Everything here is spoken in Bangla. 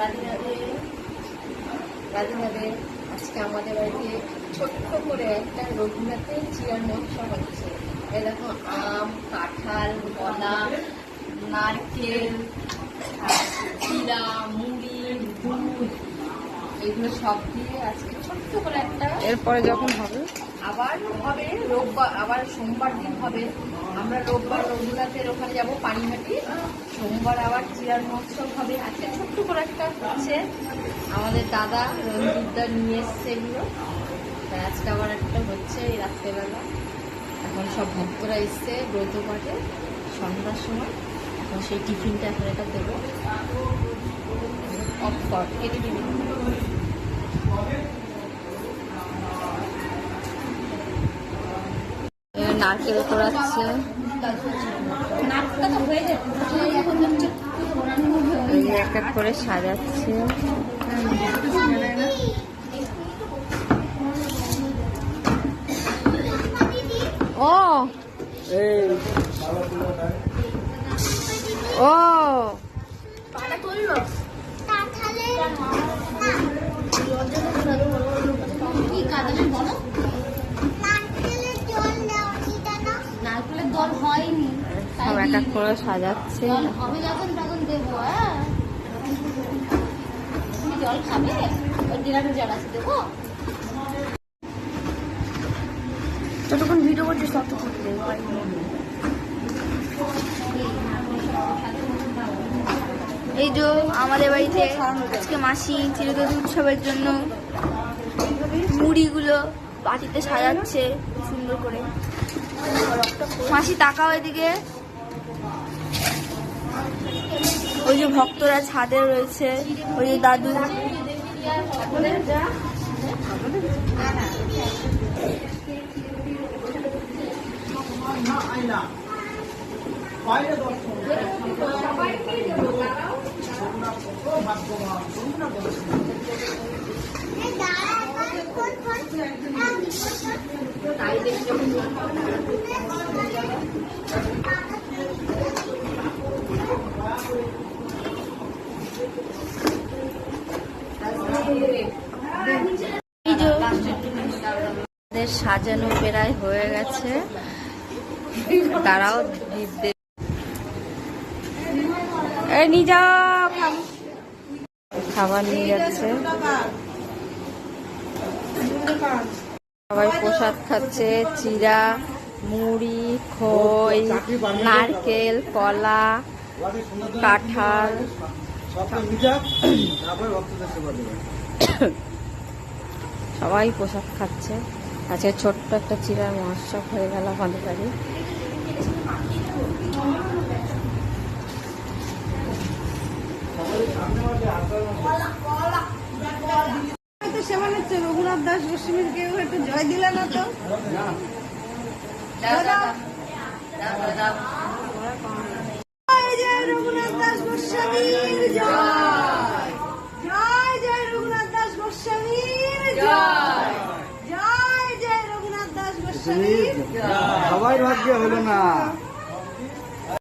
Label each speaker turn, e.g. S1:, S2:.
S1: রাধে রাধে আজকে আমাদের বাড়িতে ছোট্ট করে একটা রবীন্দ্রনাথের চিরার মৎসব হচ্ছে এরকম আম, কাঁঠাল কলা নারকেল চিরা মুড়ি দুধ এগুলো সব দিয়ে আজকে ছোট্ট করে একটা
S2: এরপরে যখন হবে
S1: আবার হবে রোববার, আবার সোমবার দিন হবে। আমরা রোববার রঘুনাথের ওখানে যাব, পানিহাটি। সোমবার আবার চিরার মহোৎসব হবে। আজকে ছোট্ট করে একটা হচ্ছে, আমাদের দাদা রঞ্জিতদা নিয়ে এসছে এগুলো। আজকে আবার একটা হচ্ছে এই রাত্রেবেলা। এখন সব ভক্তরা এসছে ব্রত পাঠে, সন্ধ্যার সময়। এখন সেই টিফিনটা এখন এটা দেবো। অফ কর কেটে দিবি? নারকেল কোড়াচ্ছে এক এক করে সাজাচ্ছে। ও! ও!
S3: নারকেলের
S1: এক এক করে সাজাচ্ছে।
S2: যতক্ষণ ভিডিও করছিস ততক্ষণ এই যে আমাদের বাড়িতে আজকে মাসি চিরদুধ উৎসবের জন্য মুড়িগুলো বাটিতে সাজাচ্ছে সুন্দর করে। মাসি তাকাও এদিকে। ওই যে ভক্তরা ছাদে রয়েছে ওই যে দাদু এই যে সাজানো বেড়ায় হয়ে গেছে। তারাও নিয়ে খাবার নিয়ে যাচ্ছে। সবাই প্রসাদ খাচ্ছে, চিরা, মুড়ি, খই, নারকেল, কলা, কাঁঠাল। সবাই পোশাক খাচ্ছে। আজকে ছোট্ট একটা চিরার মহোৎসব হয়ে গেল আমাদের বাড়ি। সেমানে রঘুনাথ দাস গোস্বামীর কেউ একটু জয় দিলে না তো? জয় জয় জয় রঘুনাথ দাস গোস্বামীর
S4: সবাই ভাগ্য হলো না।